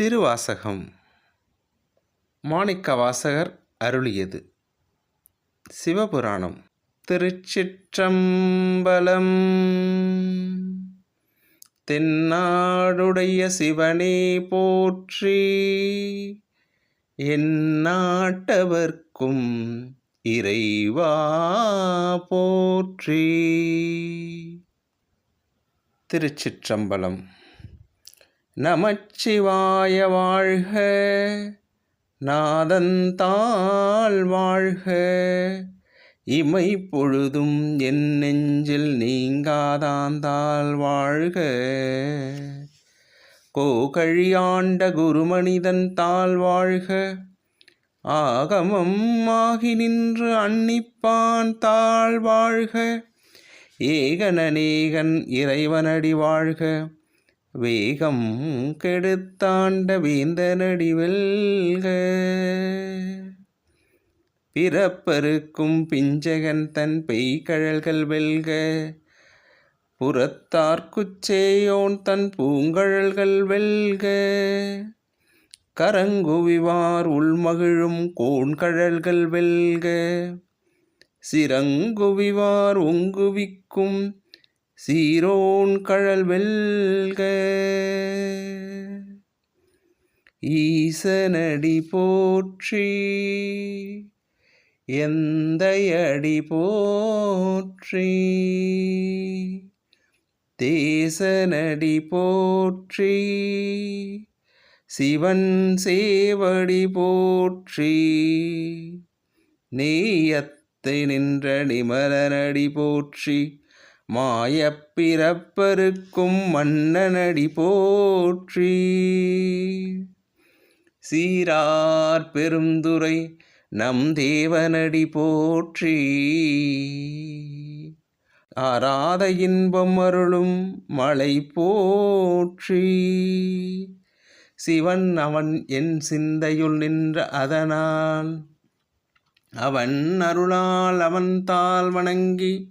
திருவாசகம். மாணிக்க வாசகர் அருளியது. சிவபுராணம். திருச்சிற்றம்பலம். தென்னாடுடைய சிவனே போற்றி. எந்நாட்டவர்க்கும் இறைவா போற்றி. திருச்சிற்றம்பலம். நமச்சிவாய வாழ்க. நாதந்தாள் வாழ்க. இமை பொழுதும் என் நெஞ்சில் நீங்காதாந்தால் வாழ்க. கோகழியாண்ட குருமனிதன் தாள் வாழ்க. ஆகமம் ஆகி நின்று அன்னிப்பான் தாழ் வாழ்க. ஏகனநேகன் இறைவனடி வாழ்க. வேகம் கெடுத்தாண்ட வேந்தனடி வெல்க. பிறப்பருக்கும் பிஞ்சகன் தன் பெய்கழல்கள் வெல்க. புறத்தார்க்குச்சேயோன் தன் பூங்கழல்கள் வெல்க. கரங்குவிவார் உள்மகிழும் கோண்கழல்கள் வெல்க. சிறங்குவிவார் ஒங்குவிக்கும் சீரோன் கழல் வெல்க. ஈசனடி போற்றி. எந்த அடி போற்றி. தேசனடி போற்றி. சிவன் சேவடி போற்றி. நீயத்தை நின்ற நிமலனடி போற்றி. மாயப்பிறப்பருக்கும் மன்னனடி போற்றி. சீரார் பெருந்துரை நம் தேவனடி போற்றி. ஆராத இன்பம் அருளும் மலை போற்றி. சிவன் அவன் என் சிந்தையுள் நின்ற அதனால் அவன் அருளால் அவன் தாள் வணங்கி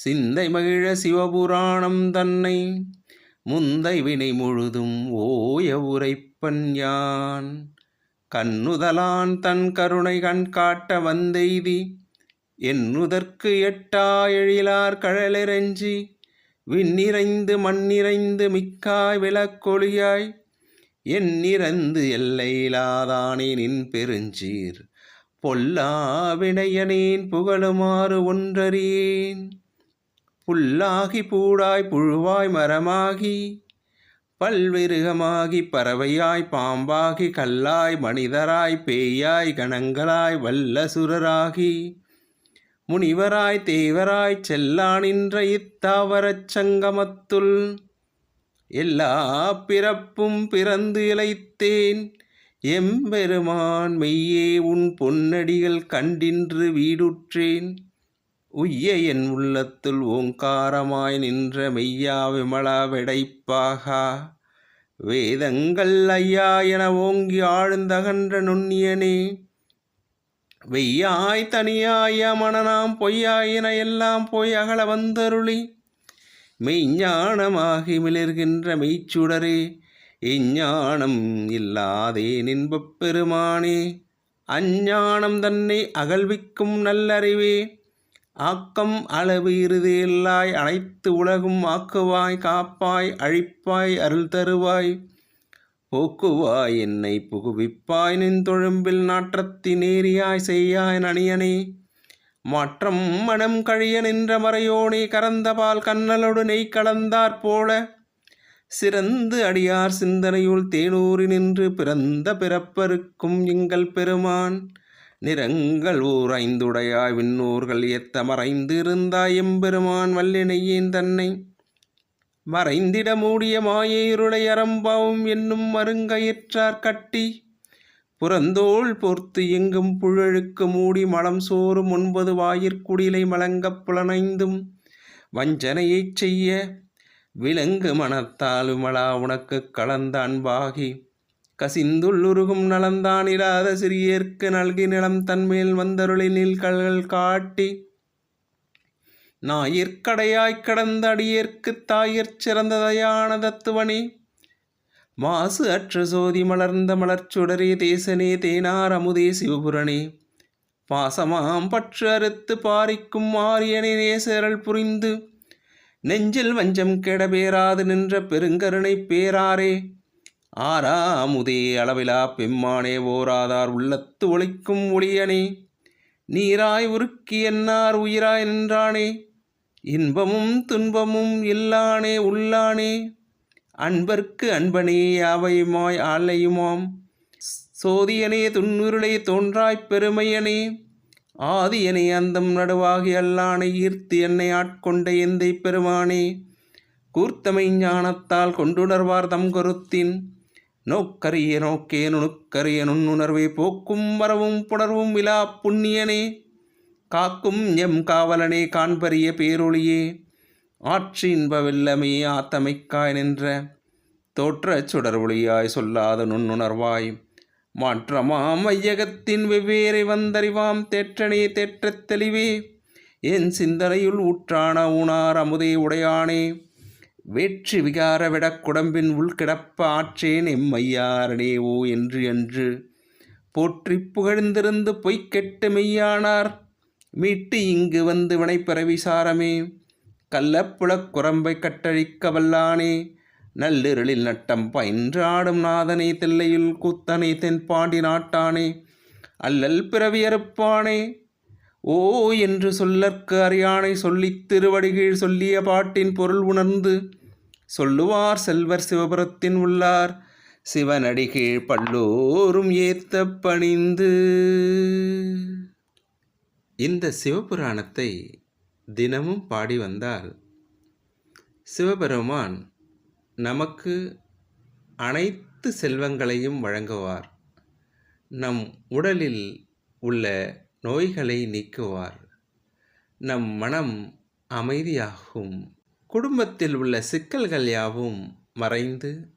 சிந்தை மகிழ சிவபுராணம் தன்னை முந்தை வினை முழுதும் ஓய உரைப்பன் யான். கண்ணுதலான் தன் கருணை கண் காட்ட வந்தெய்தி என்னுதற்கு எட்டா எழிலார் கழலெறஞ்சி விண்ணிறைந்து மண்ணிறைந்து மிக்காய் விளக்கொளியாய் எண்ணிறந்து எல்லையிலாதானே நின் பெருஞ்சீர் பொல்லா வினையனேன் புகழுமாறு ஒன்றறியேன். புல்லாகி பூடாய் புழுவாய் மரமாகி பல்விருகமாகி பறவையாய் பாம்பாகி கல்லாய் மனிதராய் பேயாய் கணங்களாய் வல்லசுரராகி முனிவராய் தேவராய் செல்லானின்ற இத்தாவரச் சங்கமத்துள் எல்லா பிறப்பும் பிறந்து இழைத்தேன். எம்பெருமான் மெய்யே உன் பொன்னடிகள் கண்டின்று வீடுற்றேன். உய்ய என் உள்ளத்துள் ஓங்காரமாய் நின்ற மெய்யா விமலா வெடைப்பாகா. வேதங்கள் ஐயா என ஓங்கி ஆழ்ந்தகன்ற நுண்ணியனே வெய்யாய் தனியாய மனநாம் பொய்யாயின எல்லாம் போய் அகல வந்தருளி மெய்ஞானமாகி மிளர்கின்ற மெய்ச்சுடரே இஞ்ஞானம் இல்லாதே நின்பப் பெருமானே அஞ்ஞானம் தன்னை அகழ்விக்கும் நல்லறிவே ஆக்கம் அளவு இறுதி இல்லாய் அனைத்து உலகும் ஆக்குவாய் காப்பாய் அழிப்பாய் அருள் தருவாய். போக்குவாய் என்னை புகுவிப்பாய் நின் தொழும்பில் நாற்றத்தி நேரியாய் செய்யாய் நணியனே. மாற்றம் மனம் கழிய நின்ற மறையோனே கறந்தபால் கண்ணலோடு நெய் கலந்தாற் போல. சிறந்து அடியார் சிந்தனையுள் தேனூறி நின்று பிறந்த பிறப்பருக்கும் எங்கள் பெருமான். நிறங்கள் ஊர் ஐந்துடையாய் விண்ணூர்கள் ஏத்த மறைந்து இருந்தாய் எம்பெருமான் வல்லினையேன் தன்னை. மறைந்திட மூடிய மாயேருளை அரம்பாவும் என்னும் மருங்கயிற்றார் கட்டி. புறந்தோள் பொர்த்து எங்கும் புழழுக்கு மூடி மலம் சோறும் ஒன்பது வாயிற்குடிலை மலங்கப் புலனைந்தும். வஞ்சனையைச் செய்ய விலங்கு மனத்தாலுமலா உனக்கு கலந்த அன்பாகி. கசிந்துள்ளுருகும் நலந்தான் இராத சிறியேற்கு நல்கி நிலம் தன்மேல் வந்தருளி நீள்கள்கள் காட்டி நாயிற்கடையாய்க் கடந்த அடியேற்கு தாயிற் சிறந்த தயான தத்துவனே. மாசு அற்ற சோதி மலர்ந்த மலர்ச்சுடரே தேசனே தேனார் அமுதே சிவபுரணே. பாசமாம் பற்று அறுத்து பாரிக்கும் ஆரியனே நேசரல் புரிந்து நெஞ்சில் வஞ்சம் கெடபேராது நின்ற பெருங்கருணை பேராரே. ஆறாமுதே அளவிலா பெம்மானே ஓராதார் உள்ளத்து ஒளிக்கும் ஒளியனே. நீராய் உருக்கி என்னார் உயிராய் நின்றானே. இன்பமும் துன்பமும் இல்லானே உள்ளானே. அன்பர்க்கு அன்பனே யாவையுமாய் ஆலையுமாம் சோதியனே துன்னுருளே தோன்றாய்ப் பெருமையனே. ஆதியனே அந்தம் நடுவாகி அல்லானை ஈர்த்து என்னை ஆட்கொண்ட எந்தை பெருமானே. கூர்த்தமை ஞானத்தால் கொண்டுணர்வார் தம் கருத்தின். நோக்கரிய நோக்கே நுணுக்கரிய நுண்ணுணர்வை போக்கும் வரவும் புணர்வும் விழா புண்ணியனே. காக்கும் எம் காவலனே காண்பரிய பேரொளியே ஆற்றி இன்ப ஆத்தமைக்காய் நின்ற. தோற்றச் சுடர் ஒளியாய் சொல்லாத நுண்ணுணர்வாய். மாற்றமாம் ஐயகத்தின் வெவ்வேறை வந்தறிவாம் தேற்றனே தேற்றத் தெளிவே. என் சிந்தனையுள் ஊற்றான ஊனார் அமுதே உடையானே. வேற்றி விகார விடக் குடம்பின் உள்கிடப்ப ஆற்றேன் எம்மையாரனே ஓ என்று என்று. போற்றி புகழ்ந்திருந்து பொய்க்கெட்டு மெய்யானார். மீட்டு இங்கு வந்து வினைப்பெற சாரமே. கள்ளப்புலக் குரம்பை கட்டழிக்க வல்லானே. நள்ளிருளில் நட்டம் பயின்று ஆடும் நாதனே தில்லையுள் கூத்தனை தென்பாண்டி நாட்டானே. அல்லல் பிறவியறுப்பானே ஓ என்று சொல்லற்கு அறியானை சொல்லித் திருவடிகீழ் சொல்லிய பாட்டின் பொருள் உணர்ந்து சொல்லுவார் செல்வர் சிவபுரத்தின் உள்ளார். சிவனடிகீழ் பல்லோரும் ஏத்த பணிந்து. இந்த சிவபுராணத்தை தினமும் பாடி வந்தால் சிவபெருமான் நமக்கு அனைத்து செல்வங்களையும் வழங்குவார். நம் உடலில் உள்ள நோய்களை நீக்குவார். நம் மனம் அமைதியாகும். குடும்பத்தில் உள்ள சிக்கல்கள் யாவும் மறைந்து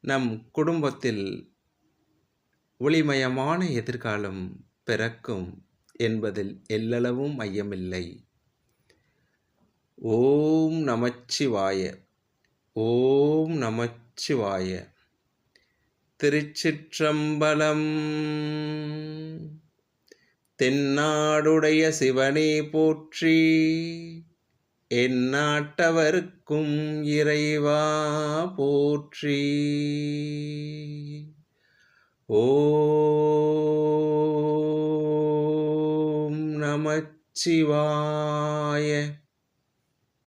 நம் குடும்பத்தில் ஒளிமயமான எதிர்காலம் பிறக்கும் என்பதில் எல்லளவும் ஐயமில்லை. ஓம் நமச்சிவாய ஓம் நமச்சிவாய திருச்சிற்றம்பலம். தென்னாடுடைய சிவனே போற்றி எந்நாட்டவர்க்கும் இறைவா போற்றி. ஓம் நமச்சிவாய